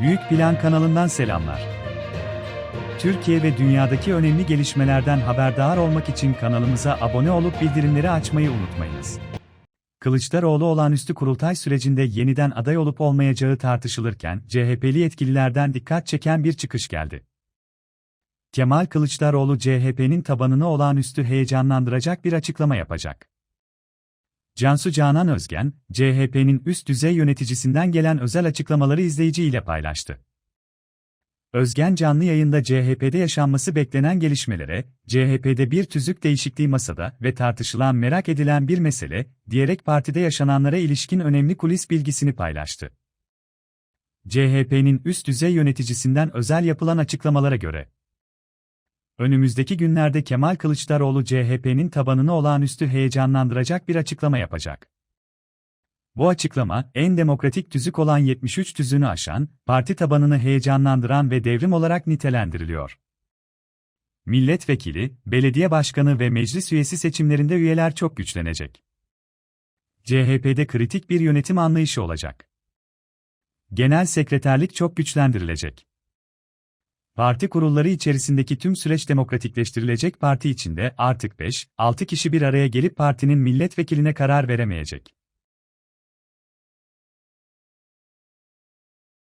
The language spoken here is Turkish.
Büyük Plan kanalından selamlar. Türkiye ve dünyadaki önemli gelişmelerden haberdar olmak için kanalımıza abone olup bildirimleri açmayı unutmayınız. Kılıçdaroğlu olağanüstü kurultay sürecinde yeniden aday olup olmayacağı tartışılırken CHP'li yetkililerden dikkat çeken bir çıkış geldi. Kemal Kılıçdaroğlu CHP'nin tabanını olağanüstü heyecanlandıracak bir açıklama yapacak. Cansu Canan Özgen, CHP'nin üst düzey yöneticisinden gelen özel açıklamaları izleyiciyle paylaştı. Özgen canlı yayında CHP'de yaşanması beklenen gelişmelere, CHP'de bir tüzük değişikliği masada ve tartışılan merak edilen bir mesele, diyerek partide yaşananlara ilişkin önemli kulis bilgisini paylaştı. CHP'nin üst düzey yöneticisinden özel yapılan açıklamalara göre, Önümüzdeki günlerde Kemal Kılıçdaroğlu CHP'nin tabanını olağanüstü heyecanlandıracak bir açıklama yapacak. Bu açıklama, en demokratik tüzük olan 73 tüzüğünü aşan, parti tabanını heyecanlandıran ve devrim olarak nitelendiriliyor. Milletvekili, belediye başkanı ve meclis üyesi seçimlerinde üyeler çok güçlenecek. CHP'de kritik bir yönetim anlayışı olacak. Genel sekreterlik çok güçlendirilecek. Parti kurulları içerisindeki tüm süreç demokratikleştirilecek parti içinde artık 5-6 kişi bir araya gelip partinin milletvekiline karar veremeyecek.